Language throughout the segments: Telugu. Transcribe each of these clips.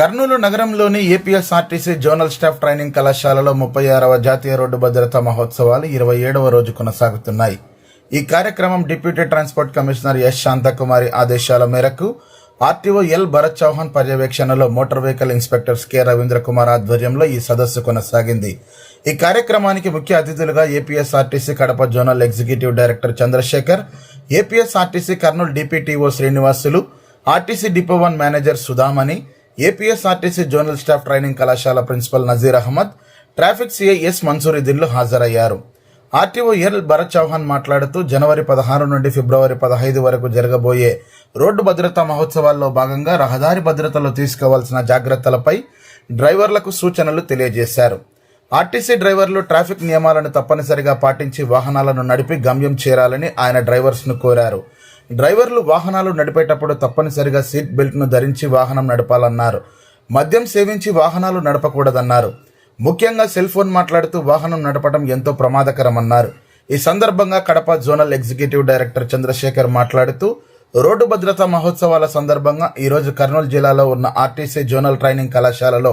కర్నూలు నగరంలోని ఏపీఎస్ఆర్టీసీ జోనల్ స్టాఫ్ ట్రైనింగ్ కళాశాలలో ముప్పై ఆరవ జాతీయ రోడ్డు భద్రతా మహోత్సవాలు ఇరవై ఏడవ రోజు కొనసాగుతున్నాయి. ఈ కార్యక్రమం deputy transport commissioner S Shanthakumari ఆదేశాల మేరకు ఆర్టీఓ ఎల్ భరత్ చౌహాన్ పర్యవేక్షణలో motor vehicle inspectors K Ravindra Kumar ఆధ్వర్యంలో ఈ సదస్సు కొనసాగింది. ఈ కార్యక్రమానికి ముఖ్య అతిథులుగా APSRTC Kadapa zonal executive director Chandrasekhar APSRTC Kurnool DPTO Srinivasulu RTC depot one manager Sudhamani APSRTC zonal staff training కళాశాల principal Nazeer Ahmed traffic CI S మన్సూరుద్దీన్లు హాజరయ్యారు. ఆర్టీఓ ఎల్ భరత్ చౌహాన్ మాట్లాడుతూ జనవరి పదహారు నుండి ఫిబ్రవరి పదహైదు వరకు జరగబోయే రోడ్డు భద్రతా మహోత్సవాల్లో భాగంగా రహదారి భద్రతలో తీసుకోవాల్సిన జాగ్రత్తలపై డ్రైవర్లకు సూచనలు తెలియజేశారు. ఆర్టీసీ డ్రైవర్లు ట్రాఫిక్ నియమాలను తప్పనిసరిగా పాటించి వాహనాలను నడిపి గమ్యం చేరాలని ఆయన డ్రైవర్స్ను కోరారు. డ్రైవర్లు వాహనాలు నడిపేటప్పుడు తప్పనిసరిగా సీట్ బెల్ట్ను ధరించి వాహనం నడపాలన్నారు. మద్యం సేవించి వాహనాలు నడపకూడదన్నారు. ముఖ్యంగా సెల్ ఫోన్ మాట్లాడుతూ వాహనం నడపడం ఎంతో ప్రమాదకరమన్నారు. ఈ సందర్భంగా Kadapa zonal executive director Chandrasekhar మాట్లాడుతూ రోడ్డు భద్రతా మహోత్సవాల సందర్భంగా ఈరోజు కర్నూలు జిల్లాలో ఉన్న ఆర్టీసీ జోనల్ ట్రైనింగ్ కళాశాలలో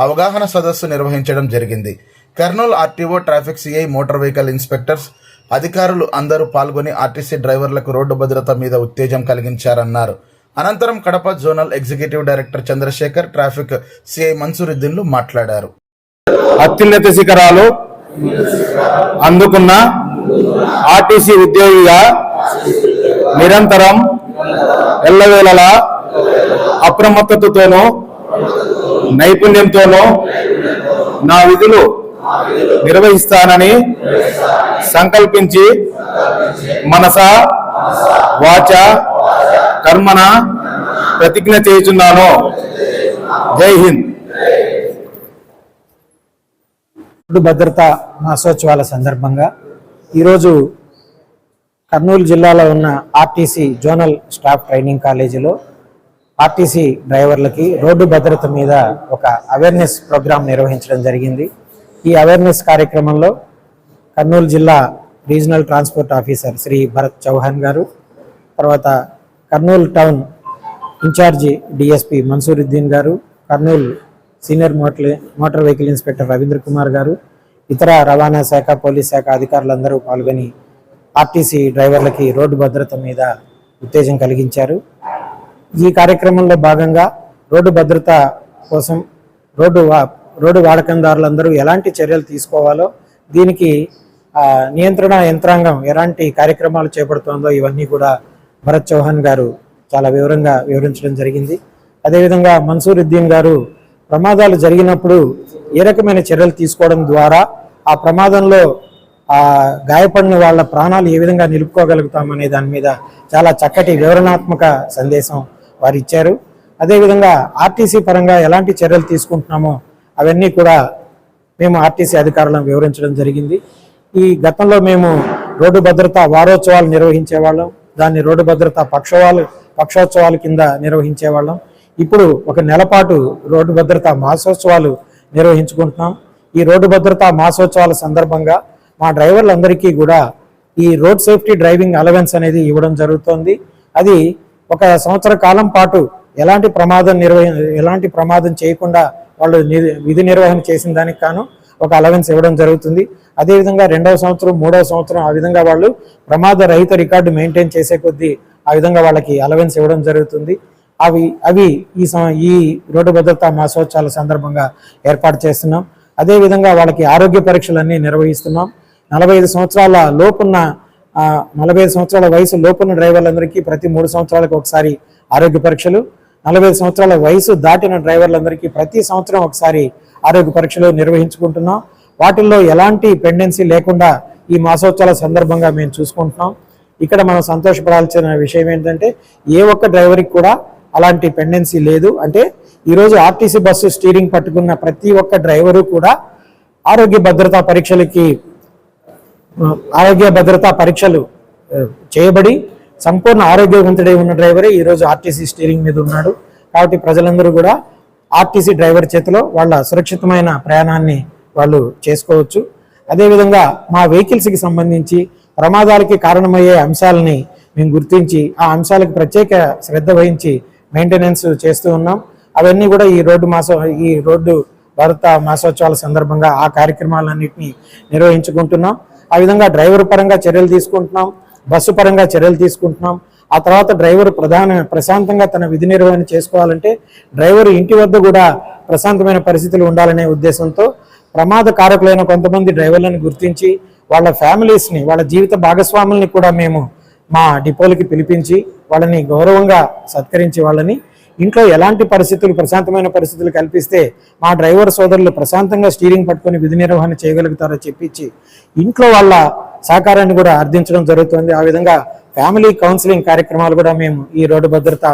అవగాహన సదస్సు నిర్వహించడం జరిగింది. Kurnool RTO traffic CI motor vehicle inspectors అధికారులు అందరూ పాల్గొని ఆర్టీసీ డ్రైవర్లకు రోడ్డు భద్రత మీద ఉత్తేజం కలిగించారన్నారు. అనంతరం Kadapa zonal executive director Chandrasekhar traffic CI మన్సూరుద్దీన్లు మాట్లాడారు. అత్యున్నత శిఖరాలు అందుకున్న ఆర్టీసీ ఉద్యోగిగా నిరంతరం ఎల్లవేళలా అప్రమత్తతతోనూ నైపుణ్యంతోనూ నా విధులు నిర్వహిస్తానని సంకల్పించి మనస వాచ కర్మన ప్రతిజ్ఞ చేయుచున్నాను. జై హింద్. రోడ్డు భద్రతా మాసోత్సవాల సందర్భంగా ఈరోజు కర్నూలు జిల్లాలో ఉన్న ఆర్టీసీ జోనల్ స్టాఫ్ ట్రైనింగ్ కాలేజీలో ఆర్టీసీ డ్రైవర్లకి రోడ్డు భద్రత మీద ఒక అవేర్నెస్ ప్రోగ్రాం నిర్వహించడం జరిగింది. ఈ అవేర్నెస్ కార్యక్రమంలో కర్నూలు జిల్లా regional transport officer Shri Bharat Chauhan garu తర్వాత Kurnool town incharge DSP Mansuruddin garu Kurnool senior motor motor vehicle inspector Ravindra Kumar garu ఇతర రవాణా శాఖ పోలీస్ శాఖ అధికారులందరూ పాల్గొని ఆర్టీసీ డ్రైవర్లకి రోడ్డు భద్రత మీద ఉత్తేజం కలిగించారు. ఈ కార్యక్రమంలో భాగంగా రోడ్డు భద్రత కోసం రోడ్డు రోడ్డు వాడకందారులందరూ ఎలాంటి చర్యలు తీసుకోవాలో దీనికి నియంత్రణ యంత్రాంగం ఎలాంటి కార్యక్రమాలు చేపడుతోందో ఇవన్నీ కూడా భరత్ చౌహాన్ గారు చాలా వివరంగా వివరించడం జరిగింది. అదేవిధంగా మన్సూరుద్దీన్ గారు ప్రమాదాలు జరిగినప్పుడు ఏ రకమైన చర్యలు తీసుకోవడం ద్వారా ఆ ప్రమాదంలో ఆ గాయపడిన వాళ్ళ ప్రాణాలు ఏ విధంగా నిలుపుకోగలుగుతామనే దాని మీద చాలా చక్కటి వివరణాత్మక సందేశం వారు ఇచ్చారు అదేవిధంగా ఆర్టీసీ పరంగా ఎలాంటి చర్యలు తీసుకుంటున్నామో అవన్నీ కూడా మేము ఆర్టీసీ అధికారులను వివరించడం జరిగింది. ఈ గతంలో మేము రోడ్డు భద్రత వారోత్సవాలు నిర్వహించేవాళ్ళం. దాన్ని రోడ్డు భద్రత పక్షవాలు పక్షోత్సవాల కింద నిర్వహించేవాళ్ళం. ఇప్పుడు ఒక నెల పాటు రోడ్డు భద్రత మాసోత్సవాలు నిర్వహించుకుంటున్నాం. ఈ రోడ్డు భద్రత మాసోత్సవాల సందర్భంగా మా డ్రైవర్లందరికీ కూడా ఈ రోడ్ సేఫ్టీ డ్రైవింగ్ అలవెన్స్ అనేది ఇవ్వడం జరుగుతోంది. అది ఒక సంవత్సర కాలం పాటు ఎలాంటి ప్రమాదం నిర్వహి ఎలాంటి ప్రమాదం చేయకుండా వాళ్ళు విధి నిర్వహణ చేసిన దానికి కాను ఒక అలవెన్స్ ఇవ్వడం జరుగుతుంది. అదేవిధంగా రెండవ సంవత్సరం మూడవ సంవత్సరం ఆ విధంగా వాళ్ళు ప్రమాద రహిత రికార్డు మెయింటైన్ చేసే కొద్దీ ఆ విధంగా వాళ్ళకి అలవెన్స్ ఇవ్వడం జరుగుతుంది. అవి అవి ఈ ఈ రోడ్డు భద్రతా మాసోత్సవాల సందర్భంగా ఏర్పాటు చేస్తున్నాం. అదేవిధంగా వాళ్ళకి ఆరోగ్య పరీక్షలన్నీ నిర్వహిస్తున్నాం. నలభై ఐదు సంవత్సరాల లోపున్న నలభై ఐదు సంవత్సరాల వయసు లోపున్న డ్రైవర్లందరికీ ప్రతి మూడు సంవత్సరాలకు ఒకసారి ఆరోగ్య పరీక్షలు నలభై సంవత్సరాల వయసు దాటిన డ్రైవర్లందరికీ ప్రతి సంవత్సరం ఒకసారి ఆరోగ్య పరీక్షలు నిర్వహించుకుంటున్నాం. వాటిల్లో ఎలాంటి పెండెన్సీ లేకుండా ఈ మాసోత్సవాల సందర్భంగా మేము చూసుకుంటున్నాం. ఇక్కడ మనం సంతోషపడాల్సిన విషయం ఏంటంటే ఏ ఒక్క డ్రైవర్కి కూడా అలాంటి పెండెన్సీ లేదు. అంటే ఈరోజు ఆర్టీసీ బస్సు స్టీరింగ్ పట్టుకున్న ప్రతి ఒక్క డ్రైవరు కూడా ఆరోగ్య భద్రతా పరీక్షలకి ఆరోగ్య భద్రతా పరీక్షలు చేయబడి సంపూర్ణ ఆరోగ్యవంతుడై ఉన్న డ్రైవరే ఈరోజు ఆర్టీసీ స్టీరింగ్ మీద ఉన్నాడు. కాబట్టి ప్రజలందరూ కూడా ఆర్టీసీ డ్రైవర్ చేతిలో వాళ్ళ సురక్షితమైన ప్రయాణాన్ని వాళ్ళు చేసుకోవచ్చు. అదేవిధంగా మా వెహికల్స్కి సంబంధించి ప్రమాదాలకి కారణమయ్యే అంశాలని మేము గుర్తించి ఆ అంశాలకు ప్రత్యేక శ్రద్ధ వహించి మెయింటెనెన్స్ చేస్తూ ఉన్నాం. అవన్నీ కూడా ఈ రోడ్డు మాస ఈ రోడ్డు భారత మాసోత్సవాల సందర్భంగా ఆ కార్యక్రమాలన్నింటినీ నిర్వహించుకుంటున్నాం. ఆ విధంగా డ్రైవర్ పరంగా చర్యలు తీసుకుంటున్నాం. బస్సు పరంగా చర్యలు తీసుకుంటున్నాం. ఆ తర్వాత డ్రైవర్ ప్రధాన ప్రశాంతంగా తన విధి నిర్వహణ చేసుకోవాలంటే డ్రైవర్ ఇంటి వద్ద కూడా ప్రశాంతమైన పరిస్థితులు ఉండాలనే ఉద్దేశంతో ప్రమాద కారకులైన కొంతమంది డ్రైవర్లను గుర్తించి వాళ్ళ ఫ్యామిలీస్ని వాళ్ళ జీవిత భాగస్వాముల్ని కూడా మేము మా డిపోలకి పిలిపించి వాళ్ళని గౌరవంగా సత్కరించి వాళ్ళని ఇంట్లో ఎలాంటి పరిస్థితులు ప్రశాంతమైన పరిస్థితులు కల్పిస్తే మా డ్రైవర్ సోదరులు ప్రశాంతంగా స్టీరింగ్ పట్టుకొని విధి నిర్వహణ చేయగలుగుతారో చెప్పించి ఇంట్లో వాళ్ళ సహకారాన్ని కూడా అర్థించడం జరుగుతుంది. ఆ విధంగా ఫ్యామిలీ కౌన్సిలింగ్ కార్యక్రమాలు కూడా మేము ఈ రోడ్డు భద్రత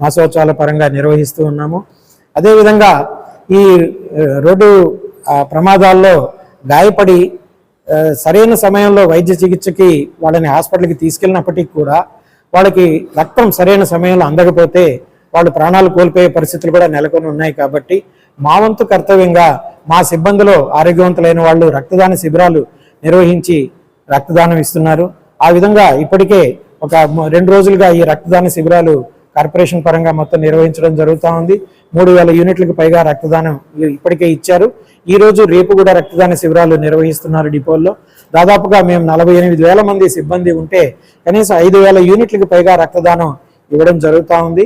మాసోత్సవాల పరంగా నిర్వహిస్తూ ఉన్నాము. అదేవిధంగా ఈ రోడ్డు ప్రమాదాల్లో గాయపడి సరైన సమయంలో వైద్య చికిత్సకి వాళ్ళని హాస్పిటల్కి తీసుకెళ్ళినప్పటికీ కూడా వాళ్ళకి రక్తం సరైన సమయంలో అందకపోతే వాళ్ళు ప్రాణాలు కోల్పోయే పరిస్థితులు కూడా నెలకొని ఉన్నాయి కాబట్టి మా వంతు కర్తవ్యంగా మా సిబ్బందిలో ఆరోగ్యవంతులైన వాళ్ళు రక్తదాన శిబిరాలు నిర్వహించి రక్తదానం ఇస్తున్నారు. ఆ విధంగా ఇప్పటికే ఒక రెండు రోజులుగా ఈ రక్తదాన శిబిరాలు కార్పొరేషన్ పరంగా మొత్తం నిర్వహించడం జరుగుతూ ఉంది. మూడు వేల యూనిట్లకు పైగా రక్తదానం ఇప్పటికే ఇచ్చారు. ఈ రోజు రేపు కూడా రక్తదాన శిబిరాలు నిర్వహిస్తున్నారు డిపోల్లో. దాదాపుగా మేము నలభై ఎనిమిది వేల మంది సిబ్బంది ఉంటే కనీసం ఐదు వేల యూనిట్లకు పైగా రక్తదానం ఇవ్వడం జరుగుతూ ఉంది.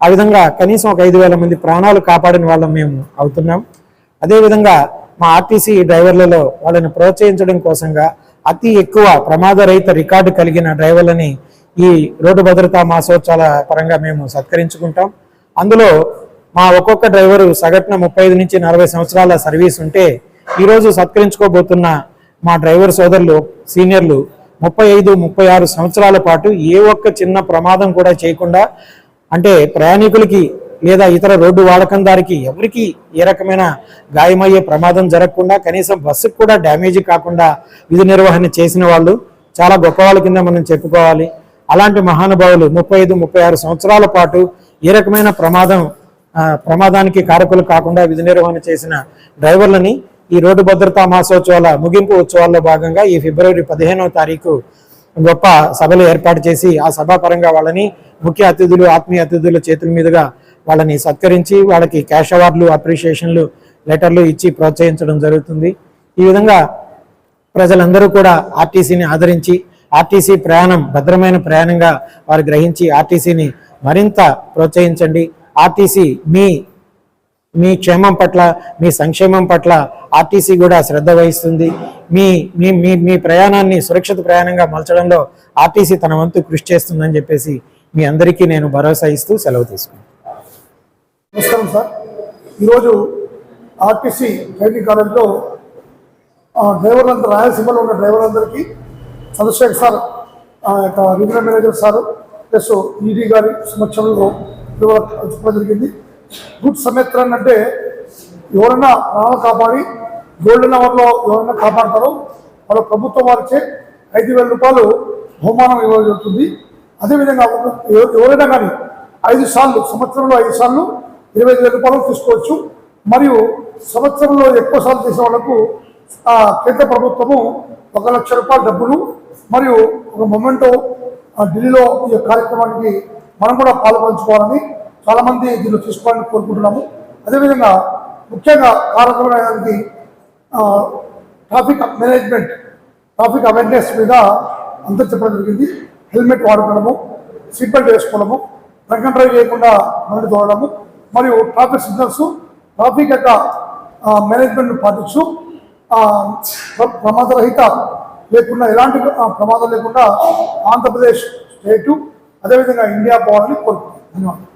ఆ విధంగా కనీసం ఒక ఐదు వేల మంది ప్రాణాలు కాపాడిన వాళ్ళం మేము అవుతున్నాం. అదేవిధంగా మా ఆర్టీసీ డ్రైవర్లలో వాళ్ళని ప్రోత్సహించడం కోసంగా అతి ఎక్కువ ప్రమాదరహిత రికార్డు కలిగిన డ్రైవర్లని ఈ రోడ్డు భద్రతా మాసోత్సవాల పరంగా మేము సత్కరించుకుంటాం. అందులో మా ఒక్కొక్క డ్రైవరు సగటున ముప్పై ఐదు నుంచి నలభై సంవత్సరాల సర్వీస్ ఉంటే ఈరోజు సత్కరించుకోబోతున్న మా డ్రైవర్ సోదరులు సీనియర్లు ముప్పై ఐదు ముప్పై ఆరు సంవత్సరాల పాటు ఏ ఒక్క చిన్న ప్రమాదం కూడా చేయకుండా అంటే ప్రయాణికులకి లేదా ఇతర రోడ్డు వాడకందారికి ఎవరికి ఏ రకమైన గాయమయ్యే ప్రమాదం జరగకుండా కనీసం బస్సుకు కూడా డ్యామేజ్ కాకుండా విధి నిర్వహణ చేసిన వాళ్ళు చాలా గొప్ప వాళ్ళ కింద మనం చెప్పుకోవాలి. అలాంటి మహానుభావులు ముప్పై ఐదు ముప్పై ఆరు సంవత్సరాల పాటు ఏ రకమైన ప్రమాదం ప్రమాదానికి కారకులు కాకుండా విధి నిర్వహణ చేసిన డ్రైవర్లని ఈ రోడ్డు భద్రతా మాసోత్సవాల ముగింపు ఉత్సవాల్లో భాగంగా ఈ ఫిబ్రవరి పదిహేనవ తారీఖు గొప్ప సభలు ఏర్పాటు చేసి ఆ సభాపరంగా వాళ్ళని ముఖ్య అతిథులు ఆత్మీయ అతిథుల చేతుల మీదుగా వాళ్ళని సత్కరించి వాళ్ళకి క్యాష్ అవార్డులు అప్రిషియేషన్లు లెటర్లు ఇచ్చి ప్రోత్సహించడం జరుగుతుంది. ఈ విధంగా ప్రజలందరూ కూడా ఆర్టీసీని ఆదరించి ఆర్టీసీ ప్రయాణం భద్రమైన ప్రయాణంగా వారు గ్రహించి ఆర్టీసీని మరింత ప్రోత్సహించండి. ఆర్టీసీ మీ మీ క్షేమం పట్ల మీ సంక్షేమం పట్ల ఆర్టీసీ కూడా శ్రద్ధ వహిస్తుంది. మీ మీ మీ మీ ప్రయాణాన్ని సురక్షిత ప్రయాణంగా మలచడంలో ఆర్టీసీ తన వంతు కృషి చేస్తుందని చెప్పేసి మీ అందరికీ నేను భరోసా ఇస్తూ సెలవు తీసుకుంటాను నమస్కారం సార్. ఈరోజు ఆర్టీసీ ట్రైనింగ్ కాలేజ్లో ఆ, డ్రైవర్లందరూ రాయలసీమలో ఉన్న డ్రైవర్లందరికీ చంద్రశేఖర్ సార్ యొక్క regional manager sir plus ED గారి సమక్షంలో చెప్పడం జరిగింది. గుడ్ సమెత్రన్ అంటే ఎవరైనా ప్రాణాలు కాపాడి గోల్డెన్ అవర్లో ఎవరైనా కాపాడతారో వాళ్ళ ప్రభుత్వం వారిచే ఐదు వేల రూపాయలు బహుమానం ఇవ్వడం జరుగుతుంది. అదేవిధంగా ఎవరైనా కానీ ఐదు సార్లు సంవత్సరంలో ఐదు సార్లు ఇరవై ఐదు రూపాయలు తీసుకోవచ్చు. మరియు సంవత్సరంలో ఎక్కువ సార్లు చేసే వాళ్ళకు కేంద్ర ప్రభుత్వము ఒక లక్ష రూపాయల డబ్బులు మరియు ఒక మొమెంటో ఢిల్లీలో ఈ కార్యక్రమానికి మనం కూడా పాల్పంచుకోవాలని చాలామంది దీన్ని తీసుకోవాలని కోరుకుంటున్నాము. అదేవిధంగా ముఖ్యంగా కార్యక్రమానికి ట్రాఫిక్ మేనేజ్మెంట్ ట్రాఫిక్ అవేర్నెస్ మీద అందరూ చెప్పడం జరిగింది. హెల్మెట్ వాడుకోవడము సీట్ బెల్ట్ వేసుకోవడము డ్రంక్ అండ్ డ్రైవ్ చేయకుండా బండి తోడడము మరియు ట్రాఫిక్ సిగ్నల్స్ ట్రాఫిక్ యొక్క మేనేజ్మెంట్ను పాటించు. ప్రమాదరహిత లేకుండా ఎలాంటి ప్రమాదం లేకుండా ఆంధ్రప్రదేశ్ స్టేటు అదేవిధంగా ఇండియా పోవాలని కోరుకుంటున్నాను. ధన్యవాదాలు.